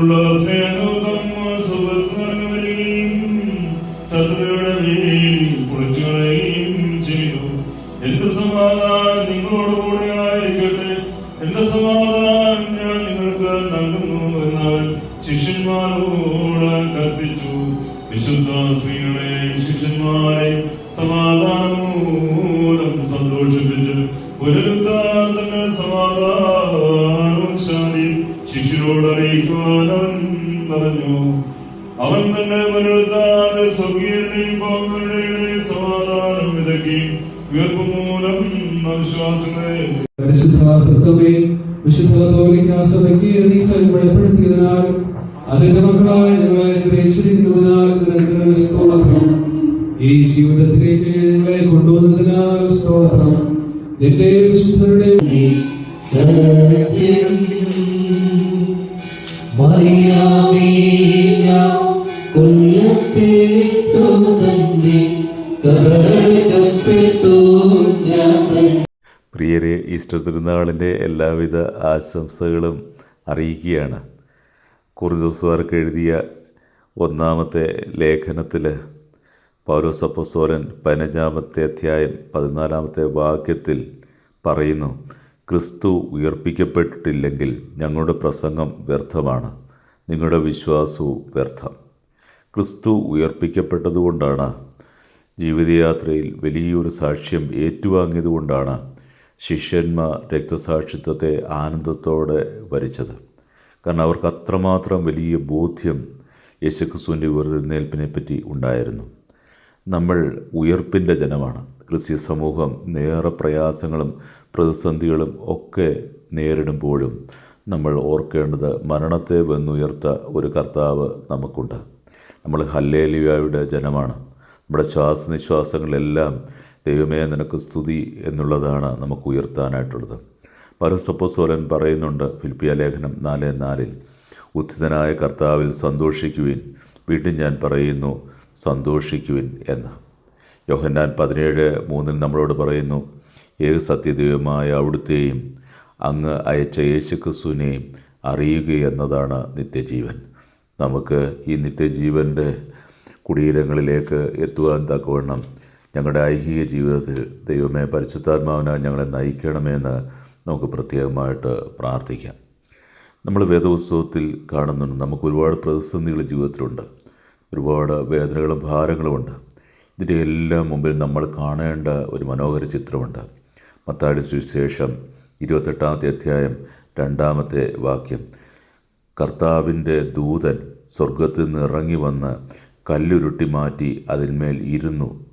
നിനക്കുള്ള സ്നേഹം സുഹൃത്തുക്കളെയും ശത്രുക്കളുടെ മേൽ ചെയ്തു എന്റെ സമാധാനം നിങ്ങളോടുകൂടി ആയിരിക്കട്ടെ? എന്റെ സമാധാനം ഞാൻ നിങ്ങൾക്ക് നൽകുന്നു എന്നവൻ ശിഷ്യന്മാരോട് കൽപ്പിച്ചു. വിശുദ്ധ സ്ത്രീകളെ ശിഷ്യന്മാരെ സമാധാനമൂലം സന്തോഷിപ്പിച്ച് ഒരു സമാധാനവും ശാന്തി ശിഷ്യരോട് അറിയിക്കുവാനും പറഞ്ഞു. അവൻ തന്നെ പുനരുദ്ധാന സ്വർഗീയരുടെയും പാപങ്ങളുടെയും സമാധാനം വിതക്കി വീർപ്പുമൂലം അവിശ്വാസങ്ങളെ പരിശുദ്ധ തത്വമേ നീ വെളിപ്പെടുത്തിയതിനാലും അതിന്റെ മക്കളായ ഞങ്ങളെ അനുഗ്രഹിച്ചിരിക്കുന്നതിനാൽ നിനക്ക് സ്തോത്രം. ഈ ജീവിതത്തിലേക്ക് ഞങ്ങളെ ഈസ്റ്റർ തിരുനാളിന്റെ എല്ലാവിധ ആശംസകളും അറിയിക്കുകയാണ്. കുറുദോസുകാർക്ക് എഴുതിയ ഒന്നാമത്തെ ലേഖനത്തിൽ പൗരസപ്പസോരൻ പതിനഞ്ചാമത്തെ അധ്യായം പതിനാലാമത്തെ വാക്യത്തിൽ പറയുന്നു ക്രിസ്തു ഉയർപ്പിക്കപ്പെട്ടിട്ടില്ലെങ്കിൽ ഞങ്ങളുടെ പ്രസംഗം വ്യർത്ഥമാണ്. നിങ്ങളുടെ വിശ്വാസവും വ്യർത്ഥം. ക്രിസ്തു ഉയർപ്പിക്കപ്പെട്ടതുകൊണ്ടാണ് ജീവിതയാത്രയിൽ വലിയൊരു സാക്ഷ്യം ഏറ്റുവാങ്ങിയതുകൊണ്ടാണ് ശിഷ്യന്മാർ രക്തസാക്ഷിത്വത്തെ ആനന്ദത്തോടെ വരിച്ചത്. കാരണം അവർക്ക് അത്രമാത്രം വലിയ ബോധ്യം യേശുക്രിസ്തുവിന്റെ ഉയർന്നേൽപ്പിനെ പറ്റി ഉണ്ടായിരുന്നു. നമ്മൾ ഉയർപ്പിന്റെ ജനമാണ്. ക്രിസ്ത്യ സമൂഹം നേറെ പ്രയാസങ്ങളും പ്രതിസന്ധികളും ഒക്കെ നേരിടുമ്പോഴും നമ്മൾ ഓർക്കേണ്ടത് മരണത്തെ വെന്നുയർത്ത ഒരു കർത്താവ് നമുക്കുണ്ട്. നമ്മൾ ഹല്ലേലിയായുടെ ജനമാണ്. നമ്മുടെ ശ്വാസനിശ്വാസങ്ങളെല്ലാം ദൈവമേ നിനക്ക് സ്തുതി എന്നുള്ളതാണ് നമുക്ക് ഉയർത്താനായിട്ടുള്ളത്. പരസപ്പോസോലൻ പറയുന്നുണ്ട് ഫിലിപ്പിയ ലേഖനം നാല് നാലിൽ ഉത്ഥിതനായ കർത്താവിൽ സന്തോഷിക്കുവിൻ വീണ്ടും ഞാൻ പറയുന്നു സന്തോഷിക്കുവിൻ എന്ന്. യോഹന്നാൻ പതിനേഴ് മൂന്നിൽ നമ്മളോട് പറയുന്നു ഏക സത്യദൈവമായ അവിടുത്തെയും അങ്ങ് അയച്ച യേശുക്രിസ്തുവിനെയും അറിയുക എന്നതാണ് നിത്യജീവൻ. നമുക്ക് ഈ നിത്യജീവന്റെ കുടീരങ്ങളിലേക്ക് എത്തുവാൻ തക്കവണ്ണം ഞങ്ങളുടെ ഐഹിക ജീവിതത്തിൽ ദൈവമേ പരിശുദ്ധാത്മാവിനാൽ ഞങ്ങളെ നയിക്കണമെന്ന് നമുക്ക് പ്രത്യേകമായിട്ട് പ്രാർത്ഥിക്കാം. നമ്മൾ വേദോത്സവത്തിൽ കാണുന്നുണ്ട് നമുക്ക് ഒരുപാട് പ്രതിസന്ധികൾ ജീവിതത്തിലുണ്ട്. ഒരുപാട് വേദനകളും ഭാരങ്ങളുമുണ്ട് ഇതിന്റെ എല്ലാം മുമ്പിൽ നമ്മൾ കാണേണ്ട ഒരു മനോഹര ചിത്രമുണ്ട്. മത്താടി സുവിശേഷം ഇരുപത്തെട്ടാമത്തെ അധ്യായം രണ്ടാമത്തെ വാക്യം. കർത്താവിന്റെ ദൂതൻ സ്വർഗത്തിൽ നിന്ന് ഇറങ്ങി വന്ന് കല്ലുരുട്ടി മാറ്റി അതിന്മേൽ ഇരുന്നു.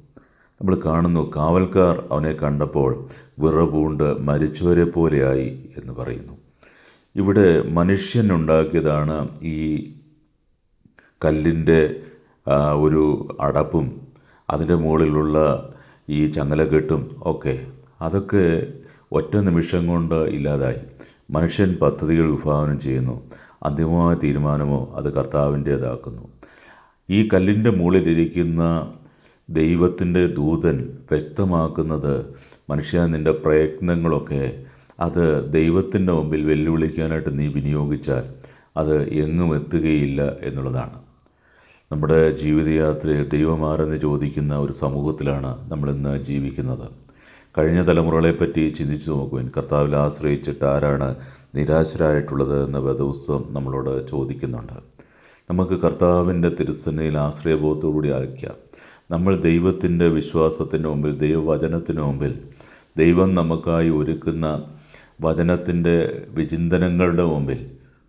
നമ്മൾ കാണുന്നു കാവൽക്കാർ അവനെ കണ്ടപ്പോൾ വിറപൂണ്ട് മരിച്ചവരെ പോലെയായി എന്ന് പറയുന്നു. ഇവിടെ മനുഷ്യൻ ഉണ്ടാക്കിയതാണ് ഈ കല്ലിന്റെ ഒരു അടപ്പും അതിന്റെ മുകളിലുള്ള ഈ ചങ്ങലക്കെട്ടും ഒക്കെ. അതൊക്കെ ഒറ്റ നിമിഷം കൊണ്ട് ഇല്ലാതായി. മനുഷ്യൻ പദ്ധതികൾ വിഭാവനം ചെയ്യുന്നു. അന്തിമമായ തീരുമാനമോ അത് കർത്താവിന്റേതാക്കുന്നു. ഈ കല്ലിന്റെ മുകളിലിരിക്കുന്ന ദൈവത്തിന്റെ ദൂതൻ വ്യക്തമാക്കുന്നത് മനുഷ്യ നിന്റെ പ്രയത്നങ്ങളൊക്കെ അത് ദൈവത്തിന്റെ മുമ്പിൽ വെല്ലുവിളിക്കാനായിട്ട് നീ വിനിയോഗിച്ചാൽ അത് എങ്ങും എത്തുകയില്ല എന്നുള്ളതാണ്. നമ്മുടെ ജീവിതയാത്രയിൽ ദൈവമാരെന്ന് ചോദിക്കുന്ന ഒരു സമൂഹത്തിലാണ് നമ്മളിന്ന് ജീവിക്കുന്നത്. കഴിഞ്ഞ തലമുറകളെ പറ്റി ചിന്തിച്ചു നോക്കുവാൻ. കർത്താവിൽ ആശ്രയിച്ചിട്ട് ആരാണ് നിരാശരായിട്ടുള്ളത് എന്ന വേദപുസ്തകം നമ്മളോട് ചോദിക്കുന്നുണ്ട്. നമുക്ക് കർത്താവിന്റെ തിരുസന്നയിൽ ആശ്രയബോധത്തോടുകൂടി ആയിരിക്കാം നമ്മൾ ദൈവത്തിന്റെ വിശ്വാസത്തിന്റെ മുമ്പിൽ ദൈവവചനത്തിന് മുമ്പിൽ ദൈവം നമുക്കായി ഒരുക്കുന്ന വചനത്തിന്റെ വിചിന്തനങ്ങളുടെ മുമ്പിൽ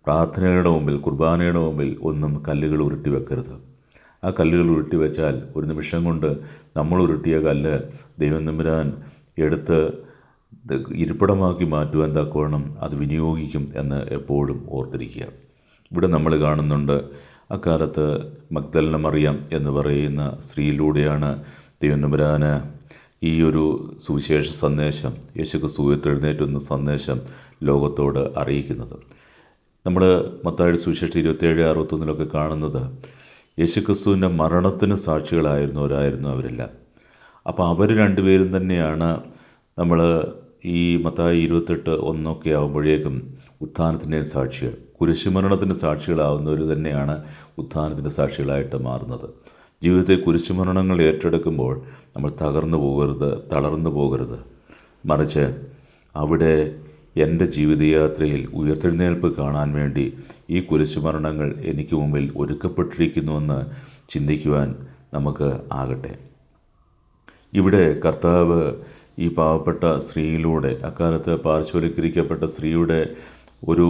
പ്രാർത്ഥനയുടെ മുമ്പിൽ കുർബാനയുടെ മുമ്പിൽ ഒന്നും കല്ലുകൾ ഉരുട്ടി വെക്കരുത്. ആ കല്ലുകൾ ഉരുട്ടി വെച്ചാൽ ഒരു നിമിഷം കൊണ്ട് നമ്മൾ ഉരുട്ടിയ കല്ല് ദൈവം നിമിരാൻ എടുത്ത് ഇരിപ്പിടമാക്കി മാറ്റുവാൻ തക്കവണ്ണം അത് വിനിയോഗിക്കും എന്ന് എപ്പോഴും ഓർത്തിരിക്കുക. ഇവിടെ നമ്മൾ കാണുന്നുണ്ട് അക്കാലത്ത് മഗ്ദലന മറിയം എന്ന് പറയുന്ന സ്ത്രീയിലൂടെയാണ് ദൈവം നമ്പുരാന് ഈ ഒരു സുവിശേഷ സന്ദേശം യേശുക്രിസ്തു എഴുന്നേറ്റുന്ന സന്ദേശം ലോകത്തോട് അറിയിക്കുന്നത്. നമ്മൾ മത്തായുടെ സുവിശേഷം ഇരുപത്തേഴ് അറുപത്തൊന്നിലൊക്കെ കാണുന്നത് യേശുക്രിസ്തുവിന്റെ മരണത്തിന് സാക്ഷികളായിരുന്നവരായിരുന്നു അവരെല്ലാം. അപ്പോൾ അവർ രണ്ടുപേരും തന്നെയാണ് നമ്മൾ ഈ മത്തായി ഇരുപത്തെട്ട് ഒന്നൊക്കെ ആകുമ്പോഴേക്കും ഉത്ഥാനത്തിന്റെ സാക്ഷികൾ. കുരിശുമരണത്തിന്റെ സാക്ഷികളാവുന്നവർ തന്നെയാണ് ഉത്ഥാനത്തിന്റെ സാക്ഷികളായിട്ട് മാറുന്നത്. ജീവിതത്തെ കുരിശുമരണങ്ങൾ ഏറ്റെടുക്കുമ്പോൾ നമ്മൾ തകർന്നു പോകരുത് തളർന്നു പോകരുത്. മറിച്ച് അവിടെ എന്റെ ജീവിതയാത്രയിൽ ഉയർത്തെഴുന്നേൽപ്പ് കാണാൻ വേണ്ടി ഈ കുരിശുമരണങ്ങൾ എനിക്ക് മുമ്പിൽ ഒരുക്കപ്പെട്ടിരിക്കുന്നുവെന്ന് ചിന്തിക്കുവാൻ നമുക്ക് ആകട്ടെ. ഇവിടെ കർത്താവ് ഈ പാവപ്പെട്ട സ്ത്രീയിലൂടെ അക്കാലത്ത് പാർശ്വവൽക്കരിക്കപ്പെട്ട സ്ത്രീയുടെ ഒരു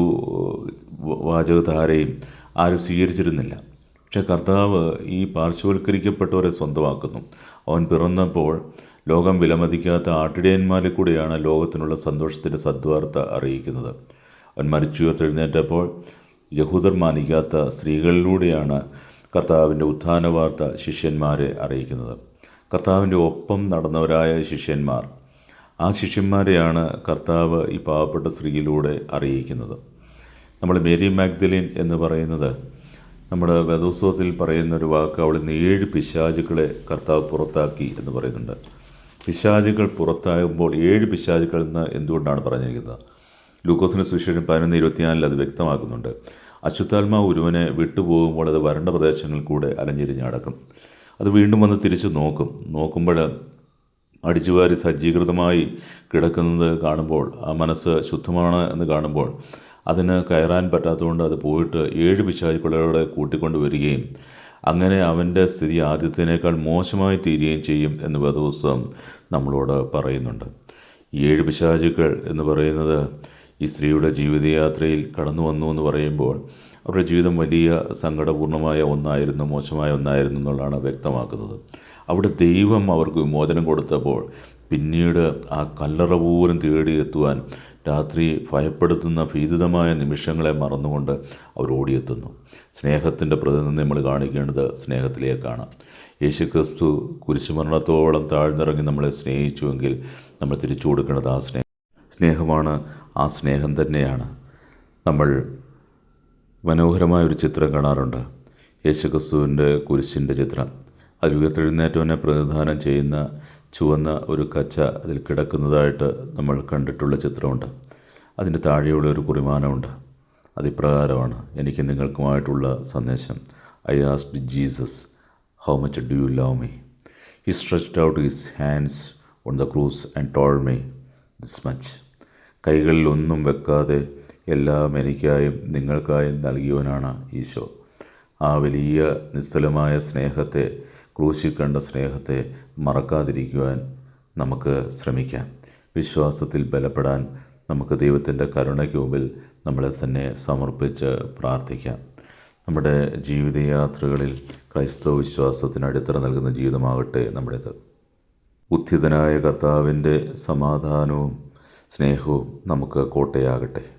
വാചകധാരയും ആരും സ്വീകരിച്ചിരുന്നില്ല. പക്ഷെ കർത്താവ് ഈ പാർശ്വവൽക്കരിക്കപ്പെട്ടവരെ സ്വന്തമാക്കുന്നു. അവൻ പിറന്നപ്പോൾ ലോകം വിലമതിക്കാത്ത ആട്ടിടയന്മാരിൽ കൂടെയാണ് ലോകത്തിനുള്ള സന്തോഷത്തിന്റെ സദ്വാർത്ത അറിയിക്കുന്നത്. അവൻ മരിച്ചു മരിച്ചുയർത്തെഴുന്നേറ്റപ്പോൾ യഹൂദർ മാനിക്കാത്ത സ്ത്രീകളിലൂടെയാണ് കർത്താവിന്റെ ഉത്ഥാന വാർത്ത ശിഷ്യന്മാരെ അറിയിക്കുന്നത്. കർത്താവിന്റെ ഒപ്പം നടന്നവരായ ശിഷ്യന്മാർ ആ ശിഷ്യന്മാരെയാണ് കർത്താവ് ഈ പാവപ്പെട്ട സ്ത്രീയിലൂടെ അറിയിക്കുന്നത്. നമ്മൾ മേരി മാഗ്ദലിൻ എന്ന് പറയുന്നത് നമ്മുടെ വേദോത്സവത്തിൽ പറയുന്ന ഒരു വാക്ക് നിന്ന് ഏഴ് പിശാചുക്കളെ കർത്താവ് പുറത്താക്കി എന്ന് പറയുന്നുണ്ട്. പിശാചുകൾ പുറത്താകുമ്പോൾ ഏഴ് പിശാചുക്കൾ എന്ന് എന്തുകൊണ്ടാണ് പറഞ്ഞിരിക്കുന്നത്? ലൂക്കോസിന് സുശേഷം പതിനൊന്ന് ഇരുപത്തിനാലിൽ അത് വ്യക്തമാക്കുന്നുണ്ട്. അശുദ്ധാത്മാവ് ഒരുവനെ വിട്ടുപോകുമ്പോൾ അത് വരണ്ട പ്രദേശങ്ങളിൽ കൂടെ അലഞ്ഞിരിഞ്ഞ് അടക്കും അത് വീണ്ടും വന്ന് തിരിച്ച് നോക്കും. നോക്കുമ്പോൾ അടിച്ചുവാരി സജ്ജീകൃതമായി കിടക്കുന്നത് കാണുമ്പോൾ ആ മനസ്സ് ശുദ്ധമാണ് എന്ന് കാണുമ്പോൾ അതിന് കയറാൻ പറ്റാത്തതുകൊണ്ട് അത് പോയിട്ട് ഏഴ് പിശാചുക്കളോടെ കൂട്ടിക്കൊണ്ട് വരികയും അങ്ങനെ അവന്റെ സ്ഥിതി ആദ്യത്തിനേക്കാൾ മോശമായി തീരുകയും ചെയ്യും എന്ന് വേദപുസ്തകം നമ്മളോട് പറയുന്നുണ്ട്. ഏഴ് പിശാചുക്കൾ എന്ന് പറയുന്നത് ഈ സ്ത്രീയുടെ ജീവിതയാത്രയിൽ കടന്നു വന്നു എന്ന് പറയുമ്പോൾ അവരുടെ ജീവിതം വലിയ സങ്കടപൂർണമായ ഒന്നായിരുന്നു മോശമായ ഒന്നായിരുന്നു എന്നുള്ളതാണ് വ്യക്തമാക്കുന്നത്. അവിടെ ദൈവം അവർക്ക് വിമോചനം കൊടുത്തപ്പോൾ പിന്നീട് ആ കല്ലറ പോലും തേടി എത്തുവാൻ രാത്രി ഭയപ്പെടുത്തുന്ന ഭീതിതമായ നിമിഷങ്ങളെ മറന്നുകൊണ്ട് അവർ ഓടിയെത്തുന്നു. സ്നേഹത്തിന്റെ പ്രതിനിധി നമ്മൾ കാണിക്കേണ്ടത് സ്നേഹത്തിലേക്കാണ്. യേശുക്രിസ്തു കുരിശുമരണത്തോളം താഴ്ന്നിറങ്ങി നമ്മളെ സ്നേഹിച്ചുവെങ്കിൽ നമ്മൾ തിരിച്ചു കൊടുക്കേണ്ടത് ആ സ്നേഹം സ്നേഹമാണ്. ആ സ്നേഹം തന്നെയാണ്. നമ്മൾ മനോഹരമായ ഒരു ചിത്രം കാണാറുണ്ട്. യേശുക്രിസ്തുവിന്റെ കുരിശിന്റെ ചിത്രം. അതിൽ ഉയർത്തെഴുന്നേറ്റവനെ പ്രതിനിധാനം ചെയ്യുന്ന ചുവന്ന ഒരു കച്ച അതിൽ കിടക്കുന്നതായിട്ട് നമ്മൾ കണ്ടിട്ടുള്ള ചിത്രമുണ്ട്. അതിന്റെ താഴെയുള്ള ഒരു കുറിമാനമുണ്ട്. അതിപ്രകാരമാണ് എനിക്ക് നിങ്ങൾക്കുമായിട്ടുള്ള സന്ദേശം. I asked Jesus how much do you love me? He stretched out his hands on the cross and told me this much. കൈകളിൽ ഒന്നും വെക്കാതെ എല്ലാം എനിക്കായും നിങ്ങൾക്കായും നൽകിയവനാണ് ഈശോ. ആ വലിയ നിസ്തുലമായ സ്നേഹത്തെ ക്രൂശിൽ കണ്ട സ്നേഹത്തെ മറക്കാതിരിക്കുവാൻ നമുക്ക് ശ്രമിക്കാം. വിശ്വാസത്തിൽ ബലപ്പെടാൻ നമുക്ക് ദൈവത്തിന്റെ കരുണയ്ക്ക് മുമ്പിൽ നമ്മളെ തന്നെ സമർപ്പിച്ച് പ്രാർത്ഥിക്കാം. നമ്മുടെ ജീവിതയാത്രകളിൽ ക്രൈസ്തവ വിശ്വാസത്തിന് അടിത്തറ നൽകുന്ന ജീവിതമാകട്ടെ നമ്മുടേത് ഉത്ഥിതനായ കർത്താവിന്റെ സമാധാനവും സ്നേഹവും നമുക്ക് കോട്ടയാകട്ടെ.